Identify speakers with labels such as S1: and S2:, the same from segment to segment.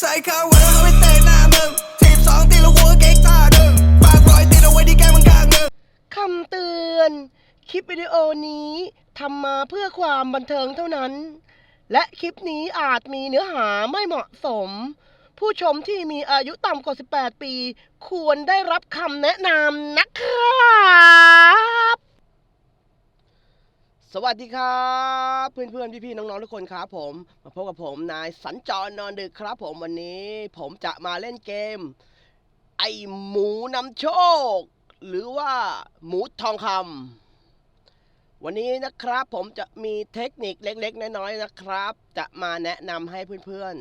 S1: ใส่ข้าวเวันแล้วไม่เตะหน้ามึงทีบสองตีล้วหัวเก๊กตาดึงฝากรอยติดเอาไว้ที่แก้มมึงข้างมึง
S2: คำเตือน คลิปวิดีโอนี้ทำมาเพื่อความบันเทิงเท่านั้น และคลิปนี้อาจมีเนื้อหาไม่เหมาะสม ผู้ชมที่มีอายุต่ำกว่า 18 ปี ควรได้รับคำแนะนำนะครับ สวัสดีครับเพื่อนๆพี่ๆน้องๆทุกคนครับผม มาพบกับผมนายสัญจรนอนดึกครับผมวันนี้ผมจะมาเล่นเกม ไอหมูนำโชค หรือว่าหมูทองคำวันนี้นะครับผมจะมีเทคนิคเล็กๆน้อยๆนะครับ จะมาแนะนำให้เพื่อน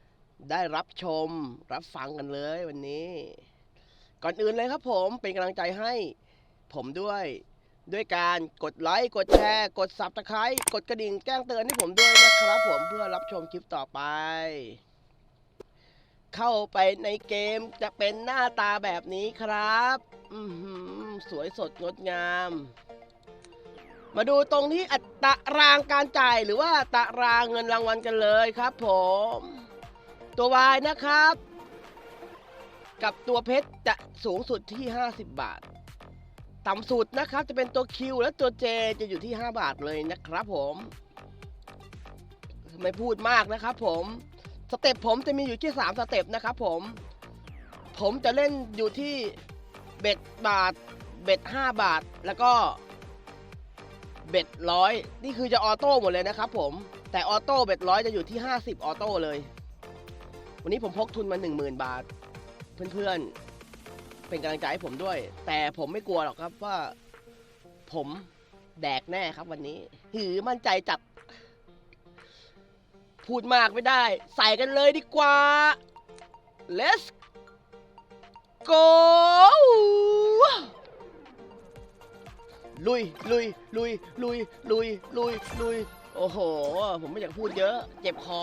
S2: ๆ ได้รับชมรับฟังกันเลยวันนี้ ก่อนอื่นเลยครับผมเป็นกำลังใจให้ผมด้วย ด้วยการกดไลค์กดแชร์ กดซับสไครต์กดกระดิ่งแจ้งเตือนให้ผมด้วยนะครับผมเพื่อรับชมคลิปต่อไป เข้าไปในเกมจะเป็นหน้าตาแบบนี้ครับอือหือสวยสดงดงาม มาดูตรงที่อัตรางการจ่ายหรือว่าตารางเงินรางวัลกันเลยครับผม ตัว Y นะครับ กับตัวเพชรจะสูงสุดที่ 50 บาท ต่ำสุดนะครับจะเป็นตัว Q และตัว J จะอยู่ที่ 5 บาทเลยนะครับผมไม่พูดมากนะครับผมสเต็ปผมจะมีอยู่ที่ 3 สเต็ปนะครับผม ผมจะเล่นอยู่ที่เบ็ดบาท เบ็ด5บาท แล้วก็เบ็ดร้อยนี่คือจะออโต้หมดเลยนะครับผมแต่ออโต้เบ็ดร้อยจะอยู่ที่ 50 ออโต้เลย วันนี้ผมพกทุนมา 10,000 บาท เพื่อนๆ เป็นกำลังใจให้ผมด้วย แต่ผมไม่กลัวหรอกครับว่า ผมแดกแน่ครับวันนี้ หือมั่นใจจัด พูดมากไม่ได้ ใส่กันเลยดีกว่า let's go ลุยลุยลุยลุยลุยลุยลุยโอ้โห ผมไม่อยากพูดเยอะ เจ็บคอ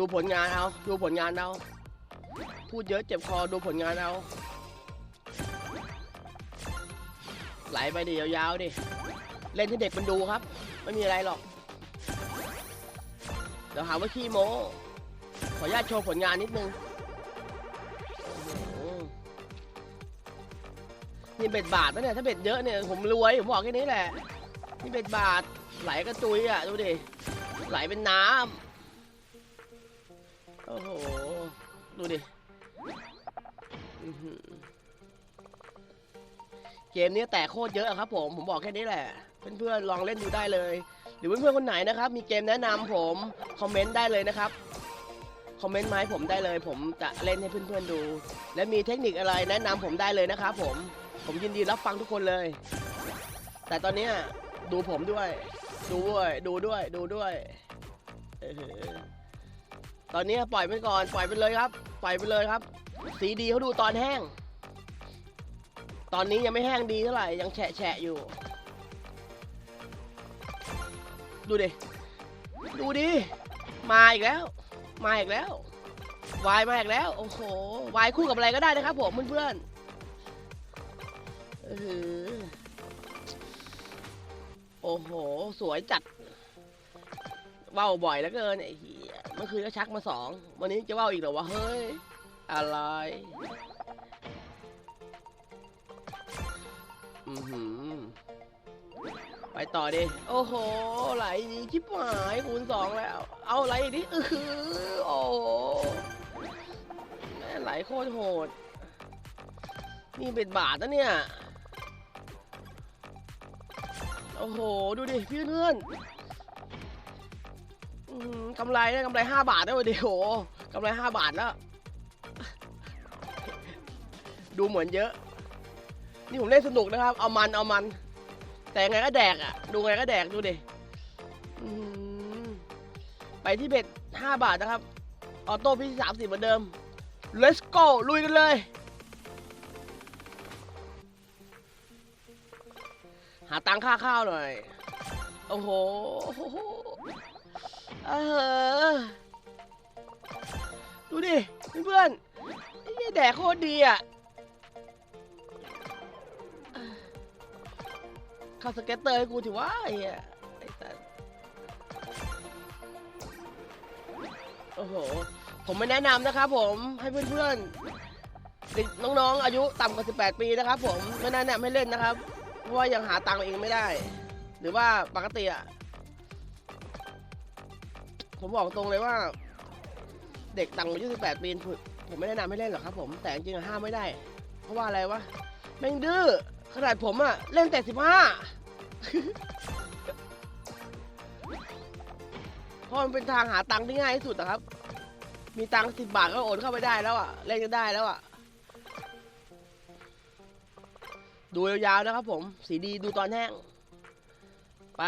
S2: ดูผลงานเอา ดูผลงานเอา พูดเยอะเจ็บคอ ดูผลงานเอา ไหลไปดิยาวๆดิ เล่นให้เด็กมันดูครับ ไม่มีอะไรหรอก เดี๋ยวหาว่าขี้โม้ขออนุญาตโชว์ผลงานนิดนึง นี่เบ็ดบาทปะเนี่ย ถ้าเบ็ดเยอะเนี่ย ผมรวย ผมบอกแค่นี้แหละ นี่เบ็ดบาท ไหลกระจุยอะ ดูดิ ไหลเป็นน้ำ โอ้โห ดูดิ เกมนี้แตกโคตรเยอะครับผม ผมบอกแค่นี้แหละ เพื่อนๆลองเล่นดูได้เลย หรือเพื่อนๆคนไหนนะครับ มีเกมแนะนำผม คอมเมนต์ได้เลยนะครับคอมเมนต์มาให้ผมได้เลย ผมจะเล่นให้เพื่อนๆดู และมีเทคนิคอะไรแนะนำผมได้เลยนะครับผม ผมยินดีรับฟังทุกคนเลย แต่ตอนนี้ดูผมด้วย ดูด้วย ดูด้วย ดูด้วยเออ ตอนนี้ปล่อยไปก่อนปล่อยไปเลยครับ ปล่อยไปเลยครับ สีดีเขาดูตอนแห้ง ตอนนี้ยังไม่แห้งดีเท่าไหร่ยังแฉะแฉะอยู่ ดูดิดูดิมาอีกแล้ว มาอีกแล้ววายมาอีกแล้วโอ้โหวายคู่กับอะไรก็ได้นะครับผมเพื่อนๆเออโอ้โห สวยจัดว่าวบ่อยแล้วเกินไอ้หี มื่อคืนก็ชักมาสองวันนี้จะว่าวอีกเหรอวะเฮ้ยอะไรอือหือไปต่อดิโอ้โหไหลดีชิบหายคูณสองแล้ว เอาไหลอีกดิเออหือโอ้แม่ไหลโคตรโหด นี่เป็นบาทนะเนี่ย โอ้โห ดูดิพี่เพื่อน อื้อหือกำไรนะกำไรห้าบาทได้วันเดียวกำไรห้าบาทแล้ว ดูเหมือนเยอะ นี่ผมเล่นสนุกนะครับ เอามันเอามัน แต่ไงก็แดกอะ ดูไงก็แดกดูดิไปที่เบ็ดห้าบาทนะครับ ออโต้พี่สามสิบเหมือนเดิม let's go ลุยกันเลย หาตังค่าข้าวหน่อย โอ้โห ออ ดูดิ เพื่อนไอ้แดดโคตรดีอะขับสเก็ตเตอร์ให้กูถือว่าไอ้โอ้โห ผมไม่แนะนำนะครับผมให้เพื่อนๆเด็กน้องๆ อายุต่ำกว่า 18 ปีนะครับผมไม่แนะนำให้เล่นนะครับ เพราะว่ายังหาตังค์เองไม่ได้ หรือว่าปกติอะ ผมบอกตรงเลยว่า เด็กต่ำกว่าอายุ18ปีผมผมไม่แนะนำให้เล่นหรอกครับ ผมแต่จริงๆห้ามไม่ได้ เพราะว่าอะไรวะแม่งดื้อขนาดผมอะเล่นแต่15เพราะมันเป็นทางหาตังค์ที่ง่ายที่สุดนะครับ มีตังค์สิบบาทก็โอนเข้าไปได้แล้วอะเล่นก็ได้แล้วอะดูยาวๆนะครับผม สีดีดูตอนแห้ง ไป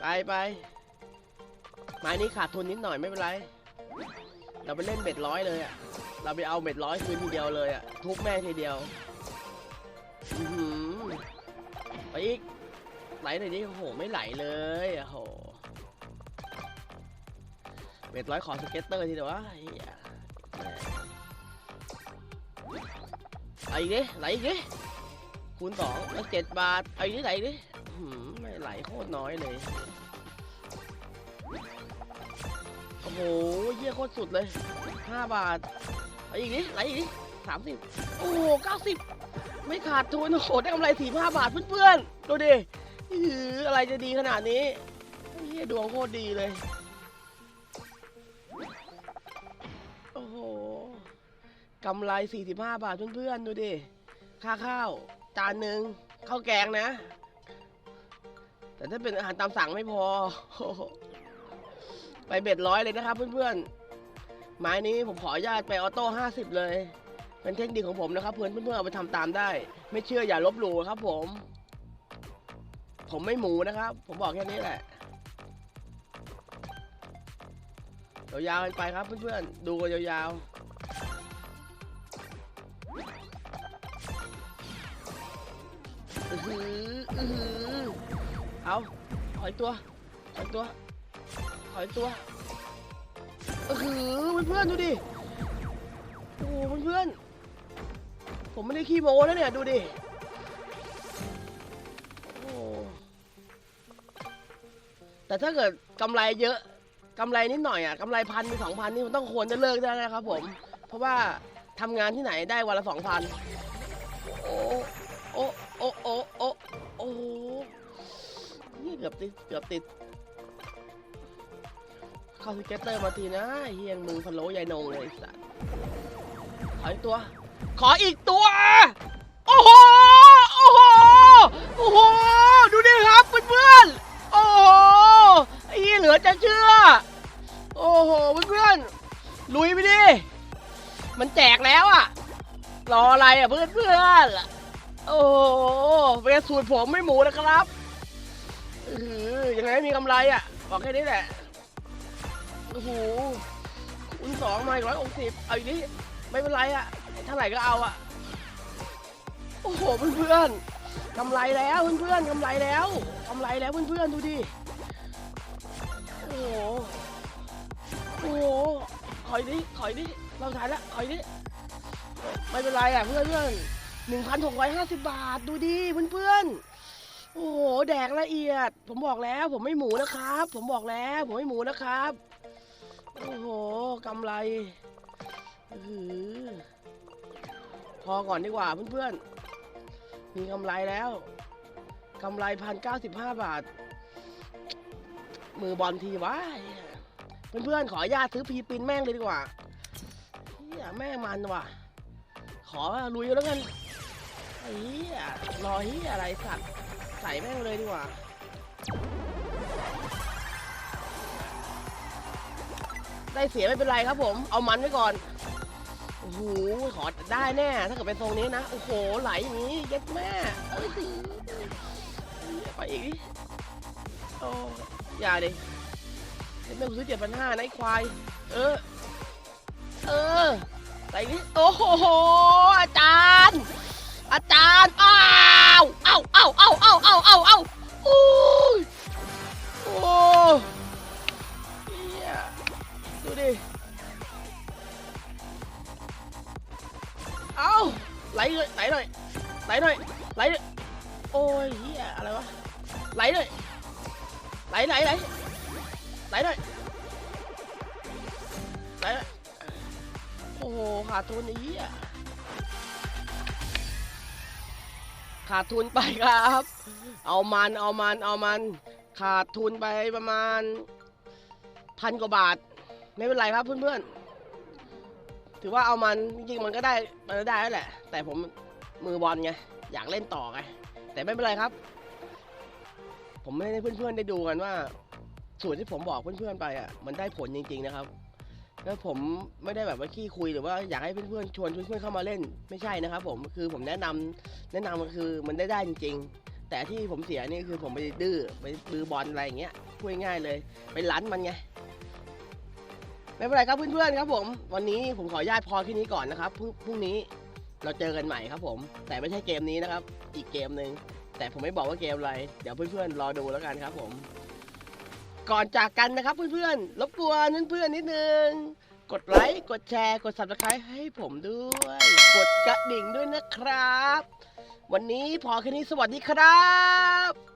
S2: ไปไป ม้นี้ขาดทุนนิดหน่อยไม่เป็นไร เราไปเล่นเบ็ดร้อยเลยอะเราไปเอาเบ็ดร้อยคืนทีเดียวเลยอะทุบแม่ทีเดียวไปอีกไหลหน่อยดิโอ้โหไม่ไหลเลยโอ้โหเบ็ดร้อยขอสเก็ตเตอร์ทีเดียววะเฮียไหลอีกดิไหลอีกดิคูณสองเจ็ดบาทเอาอีกดิไหลอีกดิหืมไม่ไหลโคตรน้อยเลย โอ้โหเยี่ยโคตรสุดเลยห้าบาทเอาอีกดิไหลอีกดิสามสิบโอ้โหเก้าสิบไม่ขาดทุนโอ้โหได้กำไรสี่ห้าบาทเพื่อนๆ ดูดิอืออะไรจะดีขนาดนี้เฮียดวงโคตรดีเลย โอ้โหกำไร45บห้าบาทเพื่อนๆ ดูดิ ค่าข้าวจานหนึ่งข้าวแกงนะ แต่ถ้าเป็นอาหารตามสั่งไม่พอ ไปเบ็ดร้อยเลยนะครับเพื่อนๆไม้นี้ผมขออนุญาตไปออโต้50เลย เป็นเทคนิคของผมนะครับ เพื่อนเพื่อนๆเอาไปทำตามได้ ไม่เชื่ออย่าลบหลู่ครับ ผม ผมไม่หมูนะครับ ผมบอกแค่นี้แหละยาวๆกันไปครับเพื่อนๆดูกันยาวๆอือหืออือหือเอาถอยตัวถอยตัว ถอยตัวอือหือเพื่อนๆดูดิโอ้โหเพื่อนๆผมไม่ได้ขี้โม้นะเนี่ยดูดิโอ้แต่ถ้าเกิดกำไรเยอะกำไรนิดหน่อยอะกำไรพันมีสองพันนี่มันต้องควรจะเลิกได้นะครับผม เพราะว่าทำงานที่ไหนได้วันละสองพันโอ้โอ้โอ้โอ้โอ้โอ้นี่เกือบติดเกือบติด เข้าสเก็ตเตอร์มาทีนะเฮียงมึงพะโล้ยายนงเลยไอ้สัสขออีกตัว ขออีกตัว โอ้โห โอ้โห โอ้โห ดูดิครับเพื่อนๆ โอ้โหไอ้เหี้ยเหลือจะเชื่อ โอ้โหเพื่อนๆ ลุยไปดิ มันแจกแล้วอะรออะไรอะเพื่อนๆ โอ้โหเป็นสูตรผมไม่หมูนะครับยังไงมีกำไรอะบอกแค่นี้แหละ โอ้โหคูณสองมาร้อยหกสิบเอาอีกนิไม่เป็นไรอะเท่าไหร่ก็เอาอะโอ้โหเพื่อนๆกำไรแล้วเพื่อนๆกำไรแล้วกำไรแล้วเพื่อนๆดูดิโอ้โหโอ้โหขอยดิขอยดิเราถ่ายแล้วขอยดิไม่เป็นไรอะเพื่อนเพื่อนหนึ่งพันหกร้อยห้าสิบบาทดูดิเพื่อนเพื่อนๆโอ้โหแดกละเอียด ผมบอกแล้ว ผมไม่หมูนะครับ ผมบอกแล้ว ผมไม่หมูนะครับ โอ้โหกำไรอื้อหือพอก่อนดีกว่าเพื่อนๆ มีกำไรแล้วกำไรพันเก้าสิบห้าบาท มือบอลทีวะเพื่อนๆ ขออนุญาตซื้อพีปินแม่งเลยดีกว่าเฮียแม่งมันว่ะ ขอลุยแล้วกันไอ้เฮียรอเฮียอะไรสัตว์ใส่แม่งเลยดีกว่า ได้เสียไม่เป็นไรครับผม เอามันไว้ก่อน โอ้โห ขอได้แน่ ถ้าเกิดเป็นทรงนี้นะ โอ้โห ไหลอย่างนี้ เย็ดแม่ไปอีกดิโอ้อย่าดิเดี๋ยวแม่งซื้อเจ็ดพันห้านะไอ้ควาย เออ เออใส่นี่โอ้โห อาจารย์ อาจารย์ อ้าว เอ้าเอ้าเอ้าเอ้าเอ้าเอ้าเอ้า เอ้าไหลเลยไหลหน่อยไหลหน่อยไหลหน่อยโอ้ยเฮียอะไรวะไหลหน่อยไหลไหลไหลไหลหน่อยไหมโอ้โหขาดทุนอ้เหี้ยขาดทุนไปครับ เอามันเอามันเอามัน ขาดทุนไปประมาณพันกว่าบาท ไม่เป็นไรครับเพื่อนๆ ถือว่าเอามันจริงๆมันก็ได้มันก็ได้แล้วแหละ แต่ผมมือบอลไงอยากเล่นต่อไงแต่ไม่เป็นไรครับ ผมไม่ให้เพื่อนๆได้ดูกันว่าสูตรที่ผมบอกเพื่อนๆไปอะมันได้ผลจริง ๆนะครับ แล้วผมไม่ได้แบบว่าขี้คุยหรือว่าอยากให้เพื่อนๆชวนเพื่อนๆเข้ามาเล่นไม่ใช่นะครับ ผมคือผมแนะนำแนะนำก็คือมันได้ได้จริง ๆ แต่ที่ผมเสียนี่คือผมไปดื้อไปบือบอลอะไรอย่างเงี้ยพูดง่ายเลยไปลั้นมันไง ไม่เป็นไรครับเพื่อนๆครับผม วันนี้ผมขออนุญาตพอแค่นี้ก่อนนะครับพรุ่งพรุ่งนี้เราเจอกันใหม่ครับผม แต่ไม่ใช่เกมนี้นะครับ อีกเกมหนึ่งแต่ผมไม่บอกว่าเกมอะไร เดี๋ยวเพื่อนๆรอดูแล้วกันครับผม ก่อนจากกันนะครับเพื่อนๆรบกวนเพื่อนๆนิดนึง กดไลค์กดแชร์กด subscribe ให้ผมด้วย กดกระดิ่งด้วยนะครับ วันนี้พอแค่นี้สวัสดีครับ